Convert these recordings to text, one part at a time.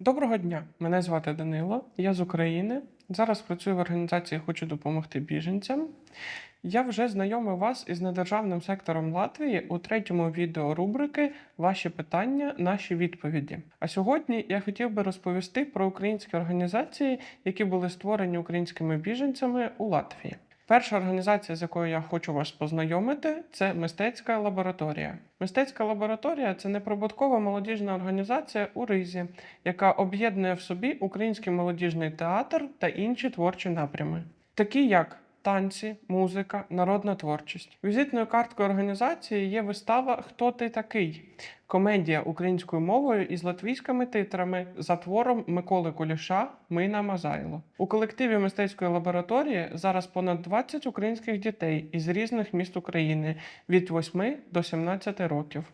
Доброго дня! Мене звати Данило, я з України. Зараз працюю в організації Хочу допомогти біженцям. Я вже знайомив вас із недержавним сектором Латвії у третьому відео рубрики Ваші питання, наші відповіді. А сьогодні я хотів би розповісти про українські організації, які були створені українськими біженцями у Латвії. Перша організація, з якою я хочу вас познайомити, це мистецька лабораторія. Мистецька лабораторія це неприбуткова молодіжна організація у Ризі, яка об'єднує в собі український молодіжний театр та інші творчі напрями, такі як танці, музика, народна творчість. Візитною карткою організації є вистава Хто ти такий? Комедія українською мовою із латвійськими титрами за твором Миколи Куліша Мина Мазайло. У колективі мистецької лабораторії зараз понад 20 українських дітей із різних міст України від 8 до 17 років.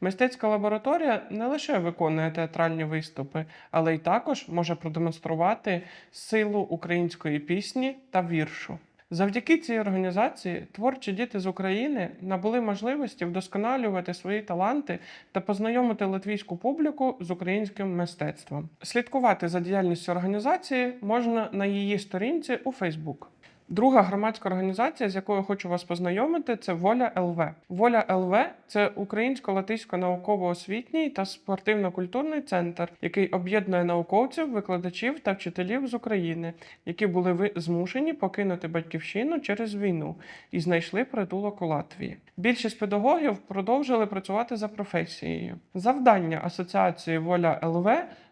Мистецька лабораторія не лише виконує театральні виступи, але й також може продемонструвати силу української пісні та віршу. Завдяки цій організації творчі діти з України набули можливості вдосконалювати свої таланти та познайомити латвійську публіку з українським мистецтвом. Слідкувати за діяльністю організації можна на її сторінці у Фейсбук. Друга громадська організація, з якою хочу вас познайомити, це Воля ЛВ. Воля ЛВ це українсько-латисько-науково-освітній та спортивно-культурний центр, який об'єднує науковців, викладачів та вчителів з України, які були змушені покинути батьківщину через війну і знайшли притулок у Латвії. Більшість педагогів продовжили працювати за професією. Завдання асоціації Воля ЛВ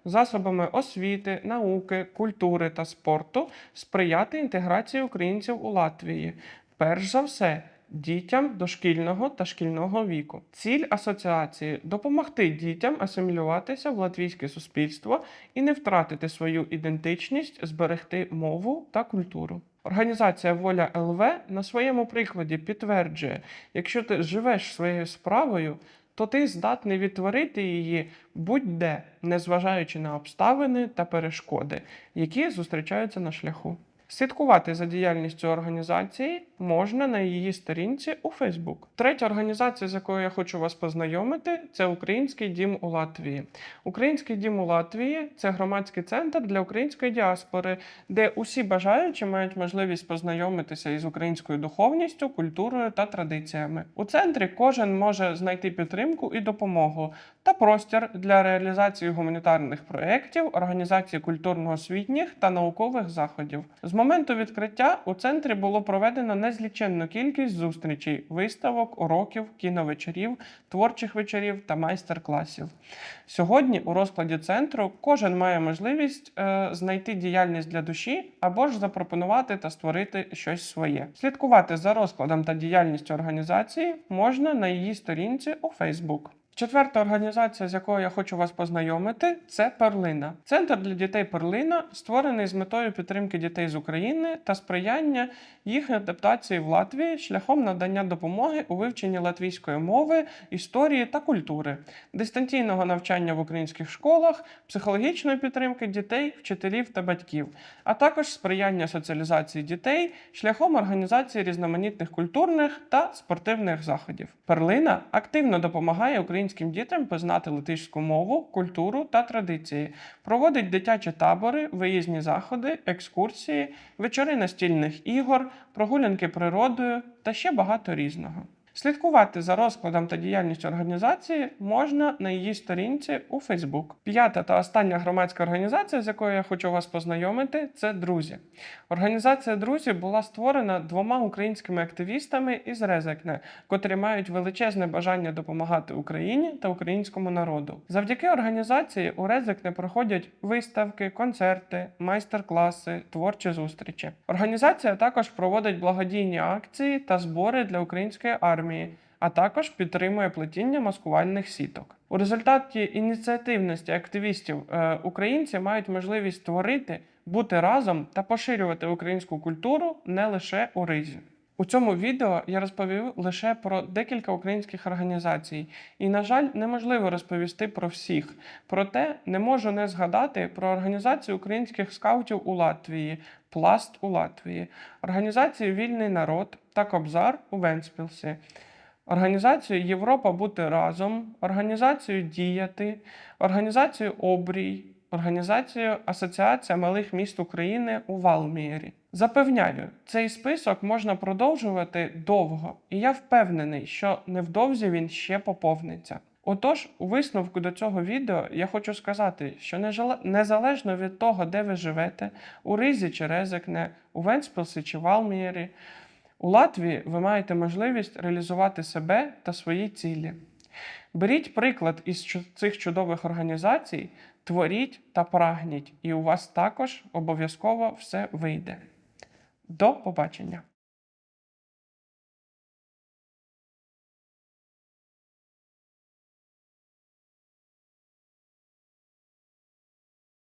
засобами освіти, науки, культури та спорту сприяти інтеграції українців у Латвії. Перш за все. Дітям дошкільного та шкільного віку. Ціль асоціації допомогти дітям асимілюватися в латвійське суспільство і не втратити свою ідентичність, зберегти мову та культуру. Організація Воля ЛВ на своєму прикладі підтверджує, якщо ти живеш своєю справою, то ти здатний відтворити її будь-де, незважаючи на обставини та перешкоди, які зустрічаються на шляху. Слідкувати за діяльністю організації можна на її сторінці у Фейсбук. Третя організація, з якою я хочу вас познайомити, це Український дім у Латвії. Український дім у Латвії це громадський центр для української діаспори, де усі бажаючі мають можливість познайомитися із українською духовністю, культурою та традиціями. У центрі кожен може знайти підтримку і допомогу та простір для реалізації гуманітарних проєктів, організації культурно-освітніх та наукових заходів. Моменту відкриття у центрі було проведено незліченну кількість зустрічей, виставок, уроків, кіновечорів, творчих вечорів та майстер-класів. Сьогодні у розкладі центру кожен має можливість е, знайти діяльність для душі або ж запропонувати та створити щось своє. Слідкувати за розкладом та діяльністю організації можна на її сторінці у Facebook. Четверта організація, з якою я хочу вас познайомити, це Перлина. Центр для дітей Перлина створений з метою підтримки дітей з України та сприяння їх адаптації в Латвії шляхом надання допомоги у вивченні латвійської мови, історії та культури, дистанційного навчання в українських школах, психологічної підтримки дітей, вчителів та батьків, а також сприяння соціалізації дітей шляхом організації різноманітних культурних та спортивних заходів. Перлина активно допомагає українським дітям познати латишську мову, культуру та традиції, проводить дитячі табори, виїзні заходи, екскурсії, вечори настільних ігор, прогулянки природою та ще багато різного. Слідкувати за розкладом та діяльністю організації можна на її сторінці у Фейсбук. П'ята та остання громадська організація, з якою я хочу вас познайомити, це друзі. Організація друзі була створена двома українськими активістами із Резекне, котрі мають величезне бажання допомагати Україні та українському народу. Завдяки організації у Резекне проходять виставки, концерти, майстер-класи, творчі зустрічі. Організація також проводить благодійні акції та збори для української армії а також підтримує плетіння маскувальних сіток. У результаті ініціативності активістів е, українці мають можливість створити, бути разом та поширювати українську культуру не лише у ризі. У цьому відео я розповів лише про декілька українських організацій, і, на жаль, неможливо розповісти про всіх. Проте не можу не згадати про організацію українських скаутів у Латвії, Пласт у Латвії, організацію Вільний народ та Кобзар у Венспілсі. Організацію Європа бути разом, організацію Діяти, організацію Обрій, організацією Асоціація малих міст України у Валмієрі. Запевняю, цей список можна продовжувати довго, і я впевнений, що невдовзі він ще поповниться. Отож, у висновку до цього відео я хочу сказати, що незалежно від того, де ви живете, у Ризі чи Резекне, у Венспілсі чи Валмієрі, у Латвії ви маєте можливість реалізувати себе та свої цілі. Беріть приклад із цих чудових організацій, творіть та прагніть, і у вас також обов'язково все вийде. До побачення!